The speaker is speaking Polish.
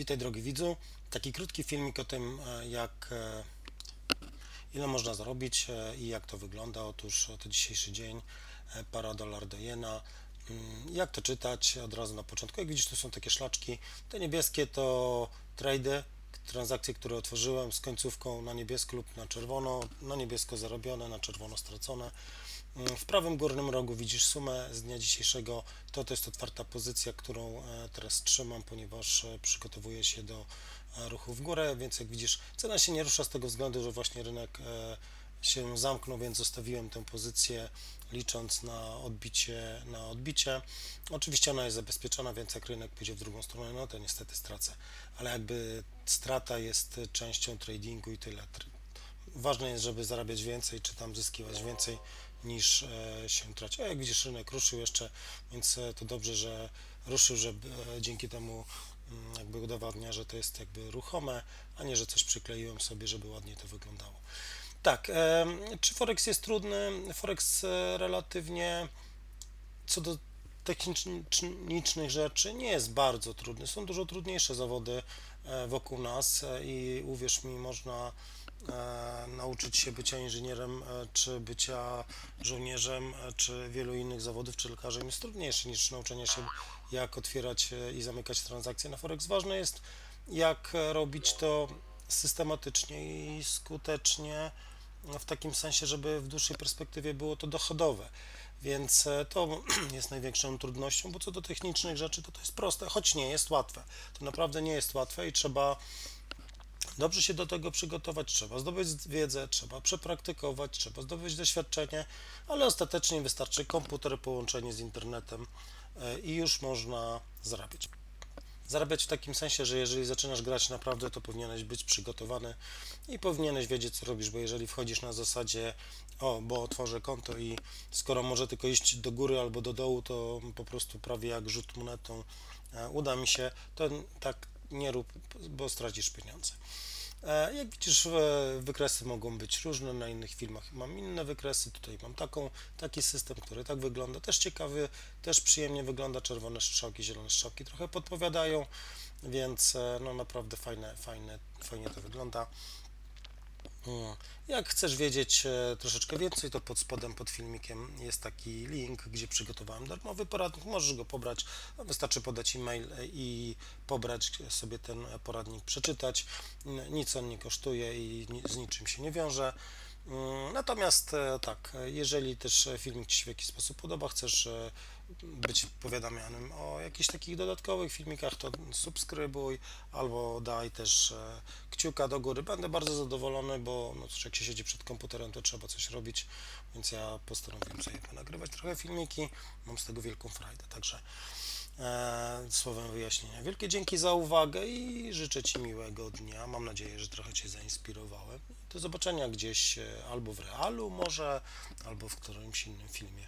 Witaj drogi widzu. Taki krótki filmik o tym, e, jak e, ile można zarobić e, i jak to wygląda. Otóż to dzisiejszy dzień, para dolar do jena. Mm, Jak to czytać od razu na początku? Jak widzisz, tu są takie szlaczki. Te niebieskie to trady, transakcje, które otworzyłem z końcówką na niebiesko lub na czerwono. Na niebiesko zarobione, na czerwono stracone. Mm, W prawym górnym rogu widzisz sumę z dnia dzisiejszego. To to jest otwarta pozycja, którą e, teraz trzymam, ponieważ e, przygotowuję się do e, ruchu w górę, więc jak widzisz, cena się nie rusza z tego względu, że właśnie rynek się zamknął, więc zostawiłem tę pozycję licząc na odbicie, na odbicie. Oczywiście ona jest zabezpieczona, więc jak rynek pójdzie w drugą stronę, no to niestety stracę. Ale jakby strata jest częścią tradingu i tyle. Ważne jest, żeby zarabiać więcej, czy tam zyskiwać więcej niż e, się traci. A jak widzisz, rynek ruszył jeszcze, więc e, to dobrze, że ruszył, żeby e, dzięki temu mm, jakby udowadnia, że to jest jakby ruchome, a nie, że coś przykleiłem sobie, żeby ładnie to wyglądało. Tak, czy Forex jest trudny? Forex e, relatywnie co do technicznych rzeczy nie jest bardzo trudny. Są dużo trudniejsze zawody e, wokół nas e, i uwierz mi, można nauczyć się bycia inżynierem, czy bycia żołnierzem, czy wielu innych zawodów, czy lekarzem jest trudniejsze niż nauczenie się, jak otwierać i zamykać transakcje na Forex. Ważne jest, jak robić to systematycznie i skutecznie, no, w takim sensie, żeby w dłuższej perspektywie było to dochodowe. Więc e, to jest największą trudnością, bo co do technicznych rzeczy, to to jest proste, choć nie jest łatwe. To naprawdę nie jest łatwe i trzeba dobrze się do tego przygotować, trzeba zdobyć wiedzę, trzeba przepraktykować, trzeba zdobyć doświadczenie, ale ostatecznie wystarczy komputer, połączenie z internetem e, i już można zarabiać. Zarabiać w takim sensie, że jeżeli zaczynasz grać naprawdę, to powinieneś być przygotowany i powinieneś wiedzieć, co robisz, bo jeżeli wchodzisz na zasadzie, o, bo otworzę konto i skoro może tylko iść do góry albo do dołu, to po prostu prawie jak rzut monetą e, uda mi się, to tak nie rób, bo stracisz pieniądze. E, Jak widzisz, e, wykresy mogą być różne, na innych filmach mam inne wykresy, tutaj mam taką, taki system, który tak wygląda, też ciekawy, też przyjemnie wygląda, czerwone strzałki, zielone strzałki trochę podpowiadają, więc e, no naprawdę fajne, fajne, fajnie to wygląda. Jak chcesz wiedzieć e, troszeczkę więcej, to pod spodem pod filmikiem jest taki link, gdzie przygotowałem darmowy poradnik. Możesz go pobrać. No, Wystarczy podać e-mail e, i pobrać sobie ten poradnik, przeczytać. Nic on nie kosztuje i z niczym się nie wiąże. Mm, Natomiast e, tak, jeżeli też filmik Ci się w jakiś sposób podoba, chcesz e, być powiadamianym o jakichś takich dodatkowych filmikach, to subskrybuj albo daj też e, kciuka do góry. Będę bardzo zadowolony, bo no cóż, jak się siedzi przed komputerem, to trzeba coś robić, więc ja postanowiłem sobie ponagrywać trochę filmiki. Mam z tego wielką frajdę, także słowem wyjaśnienia. Wielkie dzięki za uwagę i życzę Ci miłego dnia. Mam nadzieję, że trochę Cię zainspirowałem. Do zobaczenia gdzieś e, albo w realu może, albo w którymś innym filmie.